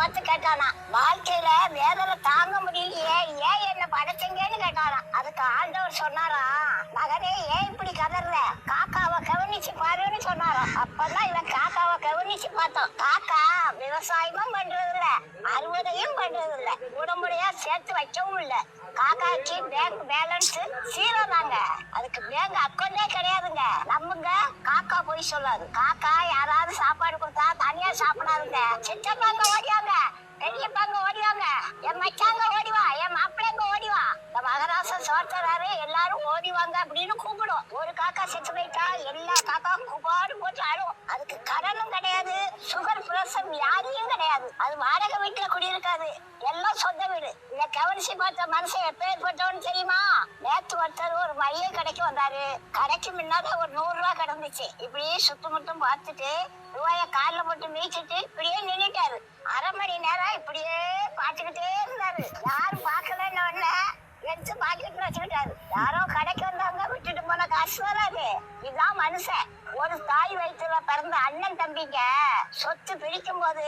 பார்த்து கேட்டானா வாழ்க்கையில வேதனை தாங்க முடியலையே ஏன் என்ன படைச்சீங்கன்னு கேட்டானா. அதுக்கு ஆண்டவர் சொன்னாரா மகனே ஏன் இப்படி கதற? காக்காவை கவனிச்சு பாருன்னு சொன்னாராம் அப்பதான் இவன் காக்காவை கவனிச்சு பார்த்தோம் காக்கா விவசாயமும் பண்றது இல்ல அறுவடையும் பண்றது இல்ல உடம்புடையா சேர்த்து வைக்கவும் இல்ல. காக்காக்கு பேங்க் பேலன்ஸ் சீரோ தாங்க. அதுக்கு பேங்க் அக்கௌண்டே கிடையாதுங்க. நம்மங்க காக்கா போய் சொல்லாது. காக்கா யாராவது சாப்பாடு கொடுத்தா தனியா சாப்பிடாதுங்க. சித்தப்பாங்க பெரியப்பாங்க ஓடிவாங்க. என் மச்சாங்க ஓடிவா என் மாப்பிள்ளைங்க ஓடிவா. இந்த மகராசன் சோர்த்தராரு எல்லாரும் ஓடிவாங்க அப்படின்னு கூப்பிடும். ஒரு காக்கா செத்து போயிட்டா எல்லா காக்காவும் கூப்பாடு போட்டு ஆடும். அதுக்கு கடனும் கிடையாது சுகர் பிரசம் வியாதியும் கிடையாது. அது வாடகை வீட்டுல குடியிருக்காது. எல்லாம் சொந்த வீடு. இந்த கவனிச்சு பார்த்த மனுஷன் எப்பேற்பட்டவன்னு தெரியுமா? நேத்து ஒருத்தர் ஒரு மளிகை கடைக்கு வந்தாரு. கடைக்கு முன்னாடி ஒரு நூறு ரூபா கிடந்துச்சு இப்படியே சுத்தமுட்டும் பார்த்துட்டு ரூபாய கால்ல போட்டு மீச்சிட்டு இப்படியே நின்னுட்டாரு. வராது இதுதான் மனுஷன். ஒரு தாய் வயிற்றுல பிறந்த அண்ணன் தம்பிங்க. சொத்து பிரிக்கும் போது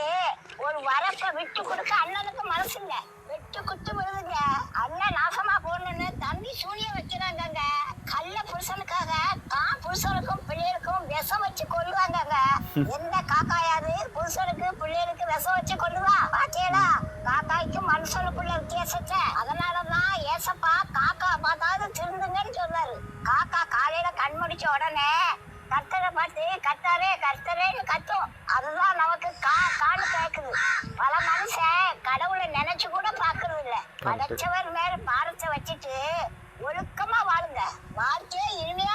ஒரு வரப்ப விட்டு கொடுக்க அண்ணனுக்கு மனசு இல்ல விட்டு குத்து விழுதுங்க. அண்ணன் நாசமா போகணும்னு தம்பி சூனிய வைக்கிறாங்கங்க கள்ள புருஷனுக்காக தான் புருஷனுக்கும் பிள்ளைகளுக்கும் விஷம் வச்சு கொள்ளுவாங்கங்க எந்த காக்காயாது புருஷனுக்கு பிள்ளைகளுக்கு விஷம் வச்சு கொள்ளுவான் கண் உடனே கர்த்தரை பார்த்து கர்த்தாரே கர்த்தரேன்னு கத்தும். அதுதான் நமக்கு கா கான்னு கேட்குது பல மனுஷன் கடவுளை நினைச்சு கூட பாக்குறது இல்ல படைச்சவர் மேல பாரத்தை வச்சுட்டு ஒழுக்கமா வாழுங்க வாழ்க்கையே இனிமையா